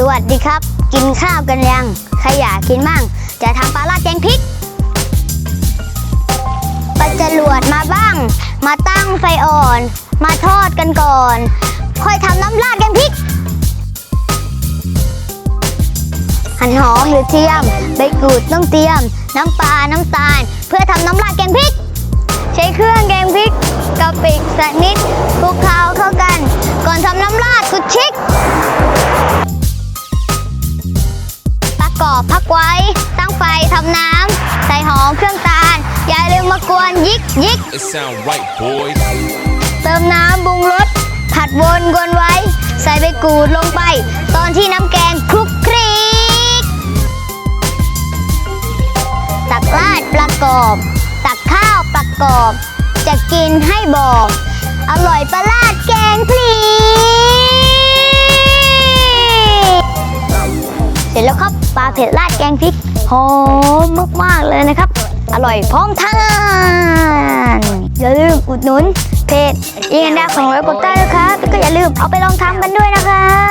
สวัสดีครับ กินข้าวกันยัง ใครอยากกินมั่งจะทำปลาลาดแกงพริกปลาจรวดมาบ้าง มาตั้งไฟอ่อน มาทอดกันก่อน ค่อยทำน้ำราดแกงพริก หั่นหอมหรือเทียม ใบกรูดต้องเตรียม น้ำปลา น้ำตาล เพื่อทำน้ำราดแกงพริก ใช้เครื่องแกงพริกกะปิสักนิดคลุกเคล้า ประกอบพักไว้ ตั้งไฟทำน้ำใส่หอมเครื่องตาล อย่าลืมมากวนยิกยิก It sound right, boys. เติมน้ำปรุงรสผัดวนกวนไว้ ใส่ใบกรูดลงไป ตอนที่น้ำแกงคลุกคลิก ตักราดประกอบ ตักข้าวประกอบ จะกินให้บอก อร่อยประ ผ็ดราดแกงพริกหอมมากๆเลยนะครับ อร่อยพร้อมทานอย่าลืมอุดหนุนเพจอีแอนดาของร้อยกดใต้นะครับแล้วก็อย่าลืมเอาไปลองทำกันด้วยนะครับ